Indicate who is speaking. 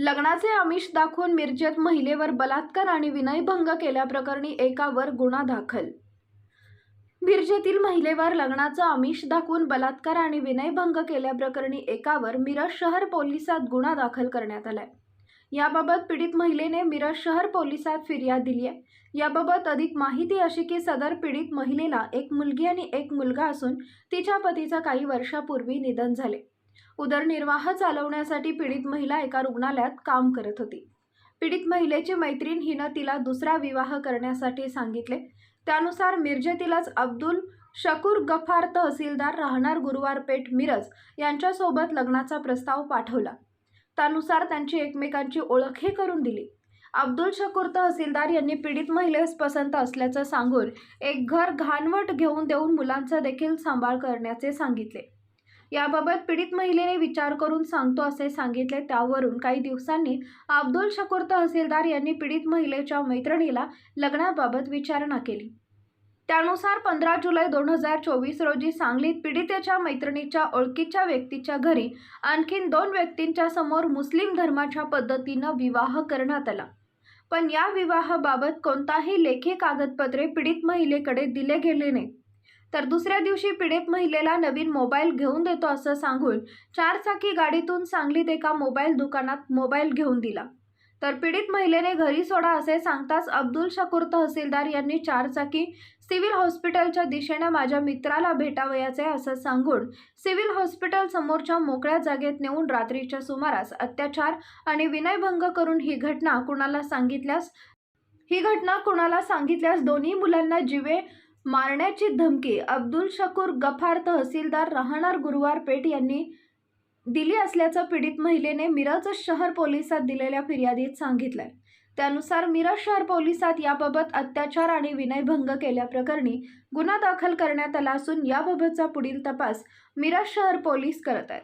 Speaker 1: लग्नाचे आमिष दाखवून मिरजेत महिलेवर बलात्कार आणि विनयभंग केल्याप्रकरणी एकावर गुन्हा दाखल. मिरजेतील महिलेवर लग्नाचं आमिष दाखवून बलात्कार आणि विनयभंग केल्याप्रकरणी एकावर मिरज शहर पोलिसात गुन्हा दाखल करण्यात आलाय. याबाबत पीडित महिलेने मिरज शहर पोलिसात फिर्याद दिली आहे. याबाबत अधिक माहिती अशी की सदर पीडित महिलेला एक मुलगी आणि एक मुलगा असून तिच्या पतीचं काही वर्षापूर्वी निधन झाले. उदरनिर्वाह चालवण्यासाठी पीडित महिला एका रुग्णालयात काम करत होती. पीडित महिलेची मैत्रीण हिनं तिला दुसरा विवाह करण्यासाठी सांगितले. त्यानुसार मिरजेतीलच अब्दुल शकूर गफार तहसीलदार राहणार गुरुवार पेठ मिरज यांच्यासोबत लग्नाचा प्रस्ताव पाठवला. त्यानुसार त्यांची एकमेकांची ओळखही करून दिली. अब्दुल शकूर तहसीलदार यांनी पीडित महिलेस पसंत असल्याचं सांगून एक घर घाणवट घेऊन देऊन मुलांचा देखील सांभाळ करण्याचे सांगितले. याबाबत पीडित महिलेने विचार करून सांगतो असे सांगितले. त्यावरून काही दिवसांनी अब्दुल शकूर तहसीलदार यांनी पीडित महिलेच्या मैत्रिणीला लग्नाबाबत विचारणा केली. त्यानुसार पंधरा जुलै दोन हजार चोवीस रोजी सांगलीत पीडितेच्या मैत्रिणीच्या ओळखीच्या व्यक्तीच्या घरी आणखीन दोन व्यक्तींच्या समोर मुस्लिम धर्माच्या पद्धतीनं विवाह करण्यात आला. पण या विवाहाबाबत कोणताही लेखी कागदपत्रे पीडित महिलेकडे दिले गेले नाही तर दुसऱ्या दिवशी पीडित महिलेला नवीन मोबाईल घेऊन देतो असं सांगून चारचाकी गाडीतून सांगलीत एका मोबाईल दुकानात मोबाईल घेऊन दिला. तर पीडित महिलेने घरी सोडा असे सांगताच अब्दुल शकूर तहसीलदार यांनी चारचाकी सिव्हिल हॉस्पिटलच्या दिशेने माझ्या मित्राला भेटावयाचे असं सांगून सिव्हिल हॉस्पिटल समोरच्या मोकळ्या जागेत नेऊन रात्रीच्या सुमारास अत्याचार आणि विनयभंग करून ही घटना कुणाला सांगितल्यास ही घटना कुणाला सांगितल्यास दोन्ही मुलांना जिवे मारण्याची धमकी अब्दुल शकूर गफार तहसीलदार राहणार गुरुवार पेठ यांनी दिली असल्याचं पीडित महिलेने मिरज शहर पोलिसात दिलेल्या फिर्यादीत सांगितलंय. त्यानुसार मिरज शहर पोलिसात याबाबत अत्याचार आणि विनयभंग केल्याप्रकरणी गुन्हा दाखल करण्यात आला असून याबाबतचा पुढील तपास मिरज शहर पोलीस करत आहेत.